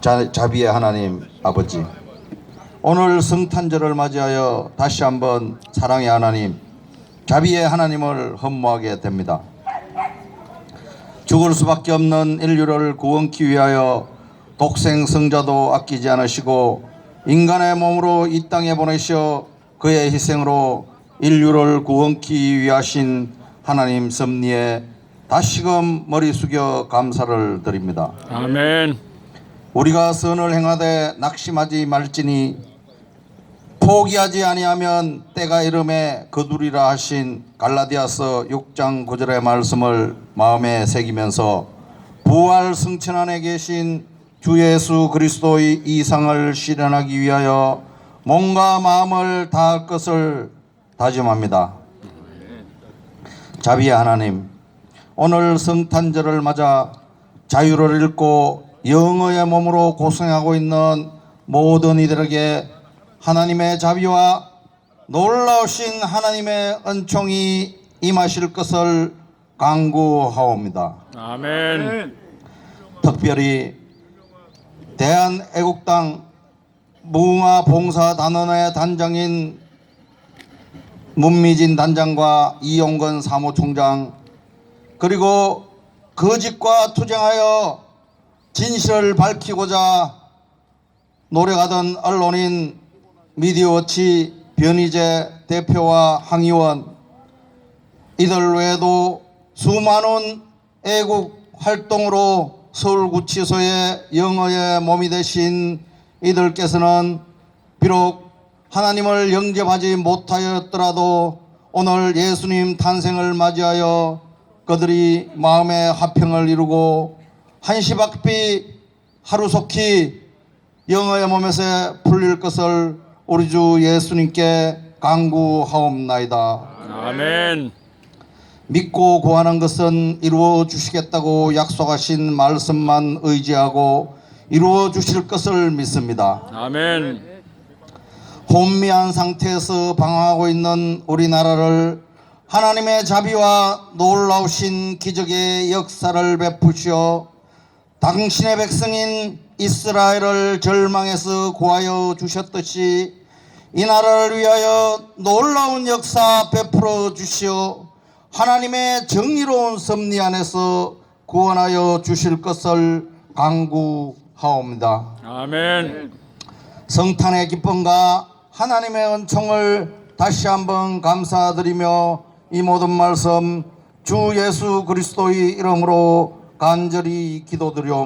자, 자비의 하나님 아버지 오늘 성탄절을 맞이하여 다시 한번 사랑의 하나님 자비의 하나님을 헌모하게 됩니다. 죽을 수밖에 없는 인류를 구원기 위하여 독생 성자도 아끼지 않으시고 인간의 몸으로 이 땅에 보내셔 그의 희생으로 인류를 구원기 위하신 하나님 섭리에 다시금 머리 숙여 감사를 드립니다. 아멘. 우리가 선을 행하되 낙심하지 말지니 포기하지 아니하면 때가 이름에 거두리라 하신 갈라디아서 6장 9절의 말씀을 마음에 새기면서 부활 승천 안에 계신 주 예수 그리스도의 이상을 실현하기 위하여 몸과 마음을 다할 것을 다짐합니다. 자비의 하나님, 오늘 성탄절을 맞아 자유를 잃고 영어의 몸으로 고생하고 있는 모든 이들에게 하나님의 자비와 놀라우신 하나님의 은총이 임하실 것을 강구하옵니다. 아멘. 특별히 대한애국당 무궁화 봉사단원회 단장인 문미진 단장과 이용건 사무총장 그리고 거짓과 투쟁하여 진실을 밝히고자 노력하던 언론인 미디어워치 변희재 대표와 항의원 이들 외에도 수많은 애국 활동으로 서울구치소의 영어의 몸이 되신 이들께서는 비록 하나님을 영접하지 못하였더라도 오늘 예수님 탄생을 맞이하여 그들이 마음의 화평을 이루고 한시박비 하루속히 영어의 몸에서 풀릴 것을 우리 주 예수님께 강구하옵나이다. 아멘. 믿고 구하는 것은 이루어 주시겠다고 약속하신 말씀만 의지하고 이루어 주실 것을 믿습니다. 아멘. 혼미한 상태에서 방황하고 있는 우리나라를 하나님의 자비와 놀라우신 기적의 역사를 베푸시어 당신의 백성인 이스라엘을 절망에서 구하여 주셨듯이 이 나라를 위하여 놀라운 역사 베풀어 주시어 하나님의 정의로운 섭리 안에서 구원하여 주실 것을 강구하옵니다. 아멘. 성탄의 기쁨과 하나님의 은총을 다시 한번 감사드리며 이 모든 말씀 주 예수 그리스도의 이름으로 간절히 기도드리옵니다.